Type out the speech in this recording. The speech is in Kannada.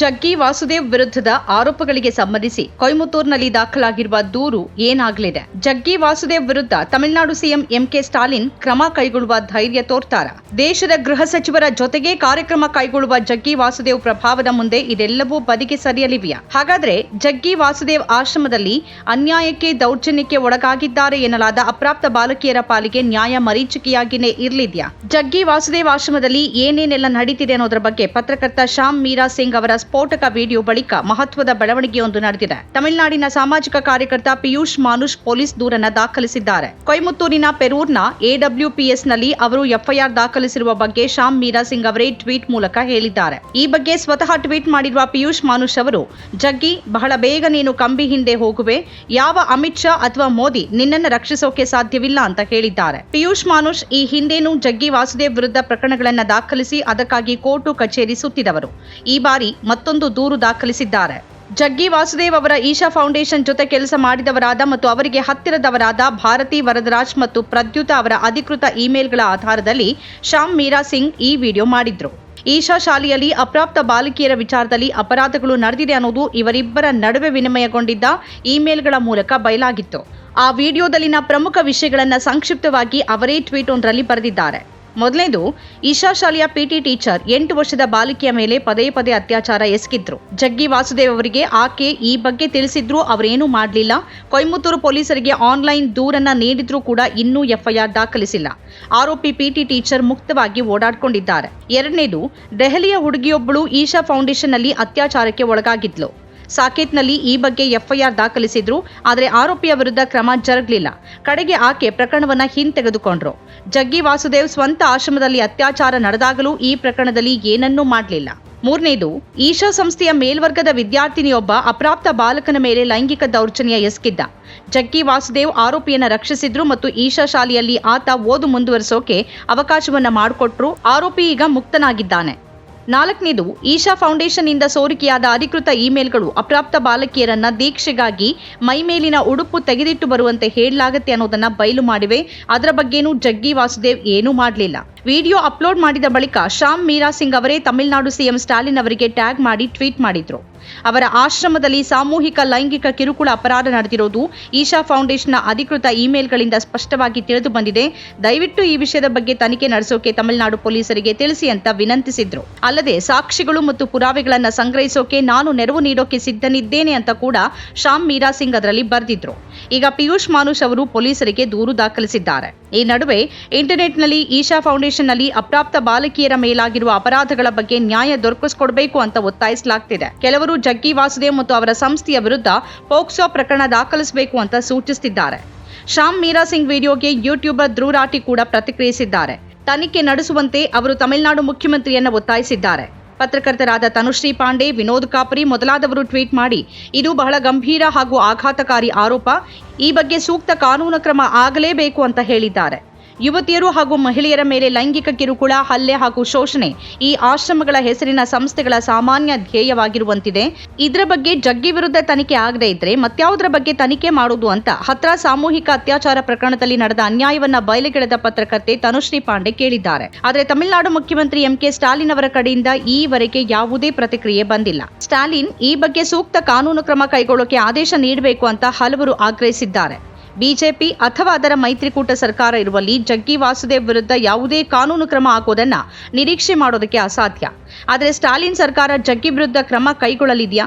ಜಗ್ಗಿ ವಾಸುದೇವ್ ವಿರುದ್ಧದ ಆರೋಪಗಳಿಗೆ ಸಂಬಂಧಿಸಿ ಕೊಯಮತ್ತೂರಿನಲ್ಲಿ ದಾಖಲಾಗಿರುವ ದೂರು ಏನಾಗಲಿದೆ? ಜಗ್ಗಿ ವಾಸುದೇವ್ ವಿರುದ್ಧ ತಮಿಳುನಾಡು ಸಿಎಂ ಎಂಕೆ ಸ್ಟಾಲಿನ್ ಕ್ರಮ ಕೈಗೊಳ್ಳುವ ಧೈರ್ಯ ತೋರ್ತಾರ. ದೇಶದ ಗೃಹ ಸಚಿವರ ಜೊತೆಗೆ ಕಾರ್ಯಕ್ರಮ ಕೈಗೊಳ್ಳುವ ಜಗ್ಗಿ ವಾಸುದೇವ್ ಪ್ರಭಾವದ ಮುಂದೆ ಇದೆಲ್ಲವೂ ಬದಿಗೆ ಸರಿಯಲಿವೆಯಾ? ಹಾಗಾದ್ರೆ ಜಗ್ಗಿ ವಾಸುದೇವ್ ಆಶ್ರಮದಲ್ಲಿ ಅನ್ಯಾಯಕ್ಕೆ ದೌರ್ಜನ್ಯಕ್ಕೆ ಒಳಗಾಗಿದ್ದಾರೆ ಎನ್ನಲಾದ ಅಪ್ರಾಪ್ತ ಬಾಲಕಿಯರ ಪಾಲಿಗೆ ನ್ಯಾಯ ಮರೀಚಿಕೆಯಾಗಿನೇ ಇರಲಿದೆಯಾ? ಜಗ್ಗಿ ವಾಸುದೇವ್ ಆಶ್ರಮದಲ್ಲಿ ಏನೇನೆಲ್ಲ ನಡೀತಿದೆ ಅನ್ನೋದರ ಬಗ್ಗೆ ಪತ್ರಕರ್ತ ಶ್ಯಾಮ್ ಮೀರಾ ಸಿಂಗ್ ಅವರ ಸ್ಫೋಟಕ ವಿಡಿಯೋ ಬಳಿಕ ಮಹತ್ವದ ಬೆಳವಣಿಗೆಯೊಂದು ನಡೆದಿದೆ. ತಮಿಳುನಾಡಿನ ಸಾಮಾಜಿಕ ಕಾರ್ಯಕರ್ತ ಪಿಯೂಷ್ ಮಾನುಷ್ ಪೊಲೀಸ್ ದೂರನ್ನ ದಾಖಲಿಸಿದ್ದಾರೆ. ಕೊಯಮತ್ತೂರಿನ ಪೆರೂರ್ನ ಎಡಬ್ಲ್ಯೂಪಿಎಸ್ನಲ್ಲಿ ಅವರು ಎಫ್ಐಆರ್ ದಾಖಲಿಸಿರುವ ಬಗ್ಗೆ ಶ್ಯಾಮ್ ಮೀರಾ ಸಿಂಗ್ ಅವರೇ ಟ್ವೀಟ್ ಮೂಲಕ ಹೇಳಿದ್ದಾರೆ. ಈ ಬಗ್ಗೆ ಸ್ವತಃ ಟ್ವೀಟ್ ಮಾಡಿರುವ ಪಿಯೂಷ್ ಮಾನುಷ್ ಅವರು, ಜಗ್ಗಿ, ಬಹಳ ಬೇಗ ನೀನು ಕಂಬಿ ಹಿಂದೆ ಹೋಗುವೆ. ಯಾವ ಅಮಿತ್ ಶಾ ಅಥವಾ ಮೋದಿ ನಿನ್ನನ್ನು ರಕ್ಷಿಸೋಕೆ ಸಾಧ್ಯವಿಲ್ಲ ಅಂತ ಹೇಳಿದ್ದಾರೆ. ಪಿಯೂಷ್ ಮಾನುಷ್ ಈ ಹಿಂದೇನೂ ಜಗ್ಗಿ ವಾಸುದೇವ್ ವಿರುದ್ಧ ಪ್ರಕರಣಗಳನ್ನು ದಾಖಲಿಸಿ ಅದಕ್ಕಾಗಿ ಕೋರ್ಟು ಕಚೇರಿ ಸುತ್ತಿದವರು. ಈ ಬಾರಿ ಮತ್ತೊಂದು ದೂರು ದಾಖಲಿಸಿದ್ದಾರೆ. ಜಗ್ಗಿ ವಾಸುದೇವ್ ಅವರ ಈಶಾ ಫೌಂಡೇಶನ್ ಜೊತೆ ಕೆಲಸ ಮಾಡಿದವರಾದ ಮತ್ತು ಅವರಿಗೆ ಹತ್ತಿರದವರಾದ ಭಾರತಿ ವರದರಾಜ್ ಮತ್ತು ಪ್ರದ್ಯುತ ಅವರ ಅಧಿಕೃತ ಇಮೇಲ್ಗಳ ಆಧಾರದಲ್ಲಿ ಶ್ಯಾಮ್ ಮೀರಾ ಸಿಂಗ್ ಈ ವಿಡಿಯೋ ಮಾಡಿದ್ರು. ಈಶಾ ಶಾಲೆಯಲ್ಲಿ ಅಪ್ರಾಪ್ತ ಬಾಲಕಿಯರ ವಿಚಾರದಲ್ಲಿ ಅಪರಾಧಗಳು ನಡೆದಿದೆ ಅನ್ನೋದು ಇವರಿಬ್ಬರ ನಡುವೆ ವಿನಿಮಯಗೊಂಡಿದ್ದ ಇಮೇಲ್ಗಳ ಮೂಲಕ ಬಯಲಾಗಿತ್ತು. ಆ ವಿಡಿಯೋದಲ್ಲಿನ ಪ್ರಮುಖ ವಿಷಯಗಳನ್ನು ಸಂಕ್ಷಿಪ್ತವಾಗಿ ಅವರೇ ಟ್ವೀಟ್ ಒಂದರಲ್ಲಿ ಬರೆದಿದ್ದಾರೆ. ಮೊದಲನೇದು ಈಶಾ ಶಾಲೆಯ ಪಿಟಿ ಟೀಚರ್ ಎಂಟು ವರ್ಷದ ಬಾಲಿಕೆಯ ಮೇಲೆ ಪದೇ ಪದೇ ಅತ್ಯಾಚಾರ ಎಸಗಿದ್ರು. ಜಗ್ಗಿ ವಾಸುದೇವ್ ಅವರಿಗೆ ಆಕೆ ಈ ಬಗ್ಗೆ ತಿಳಿಸಿದ್ರು ಅವರೇನೂ ಮಾಡಲಿಲ್ಲ. ಕೊಯಮತ್ತೂರು ಪೊಲೀಸರಿಗೆ ಆನ್ಲೈನ್ ದೂರನ್ನ ನೀಡಿದ್ರೂ ಕೂಡ ಇನ್ನೂ ಎಫ್ಐಆರ್ ದಾಖಲಿಸಿಲ್ಲ. ಆರೋಪಿ ಪಿಟಿ ಟೀಚರ್ ಮುಕ್ತವಾಗಿ ಓಡಾಡಿಕೊಂಡಿದ್ದಾರೆ. ಎರಡನೇದು, ದೆಹಲಿಯ ಹುಡುಗಿಯೊಬ್ಬಳು ಈಶಾ ಫೌಂಡೇಶನ್ನಲ್ಲಿ ಅತ್ಯಾಚಾರಕ್ಕೆ ಒಳಗಾಗಿದ್ಲು. ಸಾಕೇತ್ನಲ್ಲಿ ಈ ಬಗ್ಗೆ ಎಫ್ಐಆರ್ ದಾಖಲಿಸಿದ್ರು, ಆದರೆ ಆರೋಪಿಯ ವಿರುದ್ಧ ಕ್ರಮ ಜರುಗಲಿಲ್ಲ. ಕಡೆಗೆ ಆಕೆ ಪ್ರಕರಣವನ್ನು ಹಿಂತೆಗೆದುಕೊಂಡ್ರು. ಜಗ್ಗಿ ವಾಸುದೇವ್ ಸ್ವಂತ ಆಶ್ರಮದಲ್ಲಿ ಅತ್ಯಾಚಾರ ನಡೆದಾಗಲೂ ಈ ಪ್ರಕರಣದಲ್ಲಿ ಏನನ್ನೂ ಮಾಡಲಿಲ್ಲ. ಮೂರನೇದು, ಈಶಾ ಸಂಸ್ಥೆಯ ಮೇಲ್ವರ್ಗದ ವಿದ್ಯಾರ್ಥಿನಿಯೊಬ್ಬ ಅಪ್ರಾಪ್ತ ಬಾಲಕನ ಮೇಲೆ ಲೈಂಗಿಕ ದೌರ್ಜನ್ಯ ಎಸಗಿದ್ದ. ಜಗ್ಗಿ ವಾಸುದೇವ್ ಆರೋಪಿಯನ್ನ ರಕ್ಷಿಸಿದ್ರು ಮತ್ತು ಈಶಾ ಶಾಲೆಯಲ್ಲಿ ಆತ ಓದು ಮುಂದುವರಿಸೋಕೆ ಅವಕಾಶವನ್ನ ಮಾಡಿಕೊಟ್ರು. ಆರೋಪಿ ಈಗ ಮುಕ್ತನಾಗಿದ್ದಾನೆ. ನಾಲ್ಕನೇದು, ಈಶಾ ಫೌಂಡೇಶನ್ ಇಂದ ಸೋರಿಕೆಯಾದ ಅಧಿಕೃತ ಇಮೇಲ್ಗಳು ಅಪ್ರಾಪ್ತ ಬಾಲಕಿಯರನ್ನ ದೀಕ್ಷೆಗಾಗಿ ಮೈಮೇಲಿನ ಉಡುಪು ತೆಗೆದಿಟ್ಟು ಬರುವಂತೆ ಹೇಳಲಾಗತ್ತೆ ಅನ್ನೋದನ್ನ ಬಯಲು ಮಾಡಿವೆ. ಅದರ ಬಗ್ಗೆನೂ ಜಗ್ಗಿ ವಾಸುದೇವ್ ಏನೂ ಮಾಡಲಿಲ್ಲ. ವಿಡಿಯೋ ಅಪ್ಲೋಡ್ ಮಾಡಿದ ಬಳಿಕ ಶ್ಯಾಮ್ ಮೀರಾ ಸಿಂಗ್ ಅವರೇ ತಮಿಳುನಾಡು ಸಿಎಂ ಸ್ಟಾಲಿನ್ ಅವರಿಗೆ ಟ್ಯಾಗ್ ಮಾಡಿ ಟ್ವೀಟ್ ಮಾಡಿದ್ರು. ಅವರ ಆಶ್ರಮದಲ್ಲಿ ಸಾಮೂಹಿಕ ಲೈಂಗಿಕ ಕಿರುಕುಳ ಅಪರಾಧ ನಡೆದಿರೋದು ಈಶಾ ಫೌಂಡೇಶನ್ನ ಅಧಿಕೃತ ಇಮೇಲ್ಗಳಿಂದ ಸ್ಪಷ್ಟವಾಗಿ ತಿಳಿದು ಬಂದಿದೆ. ದಯವಿಟ್ಟು ಈ ವಿಷಯದ ಬಗ್ಗೆ ತನಿಖೆ ನಡೆಸೋಕೆ ತಮಿಳುನಾಡು ಪೊಲೀಸರಿಗೆ ತಿಳಿಸಿ ಅಂತ ವಿನಂತಿಸಿದ್ರು. ಅಲ್ಲದೆ ಸಾಕ್ಷಿಗಳು ಮತ್ತು ಪುರಾವೆಗಳನ್ನು ಸಂಗ್ರಹಿಸೋಕೆ ನಾನು ನೆರವು ನೀಡೋಕೆ ಸಿದ್ಧನಿದ್ದೇನೆ ಅಂತ ಕೂಡ ಶ್ಯಾಮ್ ಮೀರಾ ಸಿಂಗ್ ಅದರಲ್ಲಿ ಬರೆದಿದ್ರು. ಈಗ ಪಿಯೂಷ್ ಮಾನುಷ್ ಅವರು ಪೊಲೀಸರಿಗೆ ದೂರು ದಾಖಲಿಸಿದ್ದಾರೆ. ಈ ನಡುವೆ ಇಂಟರ್ನೆಟ್ನಲ್ಲಿ ಈಶಾ ಫೌಂಡೇಶನ್ನಲ್ಲಿ ಅಪ್ರಾಪ್ತ ಬಾಲಕಿಯರ ಮೇಲಾಗಿರುವ ಅಪರಾಧಗಳ ಬಗ್ಗೆ ನ್ಯಾಯ ದೊರಕಿಸಿಕೊಡಬೇಕು ಅಂತ ಒತ್ತಾಯಿಸಲಾಗ್ತಿದೆ. ಕೆಲವರು ಜಗ್ಗಿ ವಾಸುದೇವ್ ಮತ್ತು ಅವರ ಸಂಸ್ಥೆಯ ವಿರುದ್ಧ ಪೋಕ್ಸೋ ಪ್ರಕರಣ ದಾಖಲಿಸಬೇಕು ಅಂತ ಸೂಚಿಸುತ್ತಿದ್ದಾರೆ ಶ್ಯಾಮ್ ಮೀರಾ ಸಿಂಗ್ ವಿಡಿಯೋಗೆ ಯೂಟ್ಯೂಬರ್ ಧ್ರುವರಾಟಿ ಕೂಡ ಪ್ರತಿಕ್ರಿಯಿಸಿದ್ದಾರೆ. ತನಿಖೆ ನಡೆಸುವಂತೆ ಅವರು ತಮಿಳುನಾಡು ಮುಖ್ಯಮಂತ್ರಿಯನ್ನು ಒತ್ತಾಯಿಸಿದ್ದಾರೆ. ಪತ್ರಕರ್ತರಾದ ತನುಶ್ರೀ ಪಾಂಡೆ, ವಿನೋದ್ ಕಾಪರಿ ಮೊದಲಾದವರು ಟ್ವೀಟ್ ಮಾಡಿ, ಇದು ಬಹಳ ಗಂಭೀರ ಹಾಗೂ ಆಘಾತಕಾರಿ ಆರೋಪ, ಈ ಬಗ್ಗೆ ಸೂಕ್ತ ಕಾನೂನು ಕ್ರಮ ಆಗಲೇಬೇಕು ಅಂತ ಹೇಳಿದ್ದಾರೆ. ಯುವತಿಯರು ಹಾಗೂ ಮಹಿಳೆಯರ ಮೇಲೆ ಲೈಂಗಿಕ ಕಿರುಕುಳ, ಹಲ್ಲೆ ಹಾಗೂ ಶೋಷಣೆ ಈ ಆಶ್ರಮಗಳ ಹೆಸರಿನ ಸಂಸ್ಥೆಗಳ ಸಾಮಾನ್ಯ ಧ್ಯೇಯವಾಗಿರುವಂತಿದೆ. ಇದರ ಬಗ್ಗೆ ಜಗ್ಗಿ ವಿರುದ್ಧ ತನಿಖೆ ಆಗದೇ ಇದ್ರೆ ಮತ್ಯಾವುದರ ಬಗ್ಗೆ ತನಿಖೆ ಮಾಡುವುದು ಅಂತ ಹತ್ರ ಸಾಮೂಹಿಕ ಅತ್ಯಾಚಾರ ಪ್ರಕರಣದಲ್ಲಿ ನಡೆದ ಅನ್ಯಾಯವನ್ನ ಬಯಲಿಗೆಳೆದ ಪತ್ರಕರ್ತೆ ತನುಶ್ರೀ ಪಾಂಡೆ ಕೇಳಿದ್ದಾರೆ. ಆದರೆ ತಮಿಳುನಾಡು ಮುಖ್ಯಮಂತ್ರಿ ಎಂಕೆ ಸ್ಟಾಲಿನ್ ಅವರ ಕಡೆಯಿಂದ ಈವರೆಗೆ ಯಾವುದೇ ಪ್ರತಿಕ್ರಿಯೆ ಬಂದಿಲ್ಲ. ಸ್ಟಾಲಿನ್ ಈ ಬಗ್ಗೆ ಸೂಕ್ತ ಕಾನೂನು ಕ್ರಮ ಕೈಗೊಳ್ಳೋಕೆ ಆದೇಶ ನೀಡಬೇಕು ಅಂತ ಹಲವರು ಆಗ್ರಹಿಸಿದ್ದಾರೆ. ಬಿಜೆಪಿ ಅಥವಾ ಅದರ ಮೈತ್ರಿಕೂಟ ಸರ್ಕಾರ ಇರುವಲ್ಲಿ ಜಗ್ಗಿ ವಾಸುದೇವ್ ವಿರುದ್ಧ ಯಾವುದೇ ಕಾನೂನು ಕ್ರಮ ಹಾಕೋದನ್ನ ನಿರೀಕ್ಷೆ ಮಾಡೋದಕ್ಕೆ ಅಸಾಧ್ಯ. ಆದರೆ ಸ್ಟಾಲಿನ್ ಸರ್ಕಾರ ಜಗ್ಗಿ ವಿರುದ್ಧ ಕ್ರಮ ಕೈಗೊಳ್ಳಲಿದೆಯಾ?